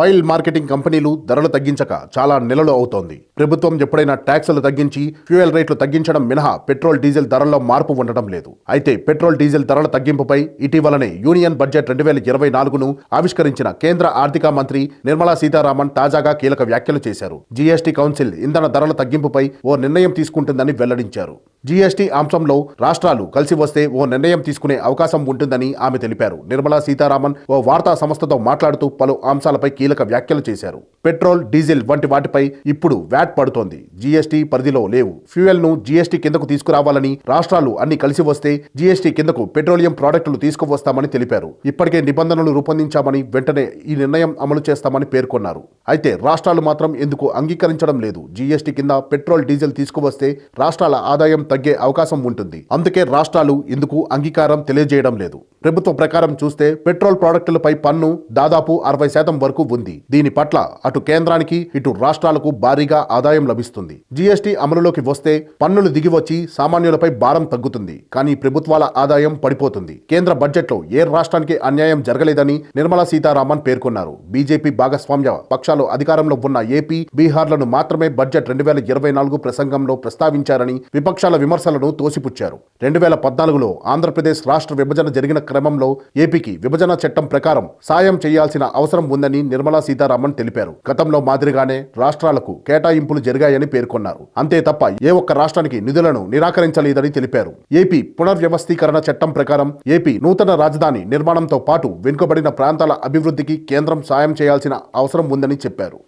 Oil marketing కంపెనీలు ధరలు తగ్గించక చాలా నెలలు అవుతోంది. ప్రభుత్వం ఎప్పుడైనా ట్యాక్సులు తగ్గించి ఫ్యూయల్ రేట్లు తగ్గించడం మినహా పెట్రోల్ డీజిల్ ధరల్లో మార్పు ఉండడం లేదు. అయితే పెట్రోల్ డీజిల్ ధరల తగ్గింపుపై ఇటీవలనే యూనియన్ బడ్జెట్ రెండు వేల ఇరవై నాలుగును ఆవిష్కరించిన కేంద్ర ఆర్థిక మంత్రి నిర్మలా సీతారామన్ తాజాగా కీలక వ్యాఖ్యలు చేశారు. జీఎస్టీ కౌన్సిల్ ఇంధన ధరల తగ్గింపుపై ఓ నిర్ణయం తీసుకుంటుందని వెల్లడించారు. జీఎస్టీ అంశంలో రాష్ట్రాలు కలిసి వస్తే ఓ నిర్ణయం తీసుకునే అవకాశం ఉంటుందని ఆమె తెలిపారు. నిర్మలా సీతారామన్ ఓ వార్తా సంస్థతో మాట్లాడుతూ పలు అంశాలపై కీలక వ్యాఖ్యలు చేశారు. పెట్రోల్ డీజిల్ వంటి వాటిపై ఇప్పుడు వ్యాట్ పడుతోంది. జీఎస్టీ పరిధిలో లేవు. ఫ్యూయల్ను జీఎస్టీ కిందకు తీసుకురావాలని రాష్ట్రాలు అన్ని కలిసి వస్తే జీఎస్టీ కిందకు పెట్రోలియం ప్రాడక్టులు తీసుకువస్తామని తెలిపారు. ఇప్పటికే నిబంధనలు రూపొందించామని వెంటనే ఈ నిర్ణయం అమలు చేస్తామని పేర్కొన్నారు. అయితే రాష్ట్రాలు మాత్రం ఎందుకు అంగీకరించడం లేదు? జీఎస్టీ కింద పెట్రోల్ డీజిల్ తీసుకువస్తే రాష్ట్రాల ఆదాయం తగ్గే అవకాశం ఉంటుంది. అందుకే రాష్ట్రాలు ఇందుకు అంగీకారం తెలియజేయడం లేదు. ప్రభుత్వ ప్రకారం చూస్తే పెట్రోల్ ప్రాడక్టులపై పన్ను దాదాపు అరవై శాతం వరకు ఉంది. దీని పట్ల అటు కేంద్రానికి ఇటు రాష్ట్రాలకు భారీగా ఆదాయం లభిస్తుంది. జీఎస్టీ అమలులోకి వస్తే పన్నులు దిగివచ్చి సామాన్యులపై భారం తగ్గుతుంది. కానీ ప్రభుత్వాల ఆదాయం పడిపోతుంది. కేంద్ర బడ్జెట్లో ఏ రాష్ట్రానికి అన్యాయం జరగలేదని నిర్మలా సీతారామన్ పేర్కొన్నారు. బీజేపీ భాగస్వామ్య పక్షాలు అధికారంలో ఉన్న ఏపీ బీహార్లను మాత్రమే బడ్జెట్ రెండు వేల ఇరవై నాలుగు ప్రసంగంలో ప్రస్తావించారని విపక్షాల విమర్శలను తోసిపుచ్చారు. రెండు వేల పద్నాలుగులో ఆంధ్రప్రదేశ్ రాష్ట్ర విభజన జరిగిన క్రమంలో ఏపీకి విభజన చట్టం ప్రకారం సాయం చేయాల్సిన అవసరం ఉందని నిర్మలా సీతారామన్ తెలిపారు. గతంలో మాదిరిగానే రాష్ట్రాలకు కేటాయింపులు జరిగాయని పేర్కొన్నారు. అంతే తప్ప ఏ ఒక్క రాష్ట్రానికి నిధులను నిరాకరించలేదని తెలిపారు. ఏపీ పునర్వ్యవస్థీకరణ చట్టం ప్రకారం ఏపీ నూతన రాజధాని నిర్మాణంతో పాటు వెనుకబడిన ప్రాంతాల అభివృద్ధికి కేంద్రం సాయం చేయాల్సిన అవసరం ఉందని చెప్పారు.